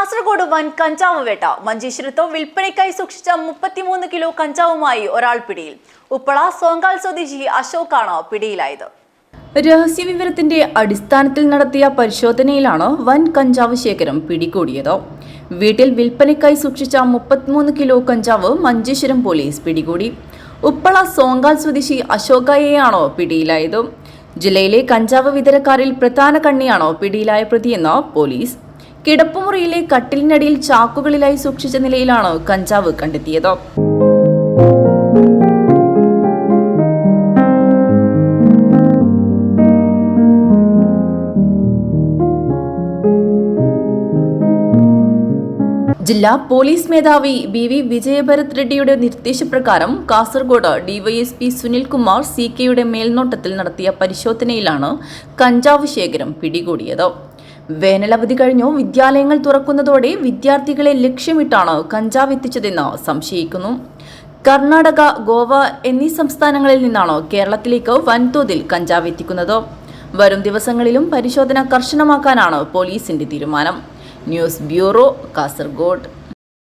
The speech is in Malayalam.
കാസർഗോഡ് വൻ കഞ്ചാവ് വേട്ട. മഞ്ചേശ്വരത്തോ വിൽപ്പനയ്ക്കായി സൂക്ഷിച്ച മുപ്പത്തിമൂന്ന് കിലോ കഞ്ചാവുമായി ഒരാൾ പിടിയിൽ. ഉപ്പള സോങ്കാൽ സ്വദേശി അശോകാണ് പിടിയിലായത്. രഹസ്യവിവരത്തിന്റെ അടിസ്ഥാനത്തിൽ നടത്തിയ പരിശോധനയിലാണ് വൻ കഞ്ചാവ് ശേഖരം പിടികൂടിയത്. വീട്ടിൽ വിൽപ്പനയ്ക്കായി സൂക്ഷിച്ച മുപ്പത്തിമൂന്ന് കിലോ കഞ്ചാവ് മഞ്ചേശ്വരം പോലീസ് പിടികൂടി. ഉപ്പള സോങ്കാൽ സ്വദേശി അശോകയെയാണോ പിടിയിലായത്. ജില്ലയിലെ കഞ്ചാവ് വിതരക്കാരിൽ പ്രധാന കണ്ണിയാണോ പിടിയിലായ പ്രതിയെന്ന് പോലീസ് കിടപ്പുമുറിയിലെ കട്ടിലിനടിയിൽ ചാക്കുകളിലായി സൂക്ഷിച്ച നിലയിലാണ് കഞ്ചാവ് കണ്ടെത്തിയത്. ജില്ലാ പോലീസ് മേധാവി ബി വി വിജയഭരത് റെഡ്ഡിയുടെ നിർദ്ദേശപ്രകാരം കാസർഗോഡ് ഡിവൈഎസ്പി സുനിൽകുമാർ സി കെയുടെ മേൽനോട്ടത്തിൽ നടത്തിയ പരിശോധനയിലാണ് കഞ്ചാവ് ശേഖരം പിടികൂടിയത്. വേനലവധി കഴിഞ്ഞു വിദ്യാലയങ്ങൾ തുറക്കുന്നതോടെ വിദ്യാർത്ഥികളെ ലക്ഷ്യമിട്ടാണ് കഞ്ചാവ് എത്തിച്ചതെന്ന് സംശയിക്കുന്നു. കർണാടക ഗോവ എന്നീ സംസ്ഥാനങ്ങളിൽ നിന്നാണ് കേരളത്തിലേക്ക് വൻതോതിൽ കഞ്ചാവ് എത്തിക്കുന്നത്. വരും ദിവസങ്ങളിലും പരിശോധന കർശനമാക്കാനാണ് പോലീസിന്റെ തീരുമാനം. News bureau Kasaragod.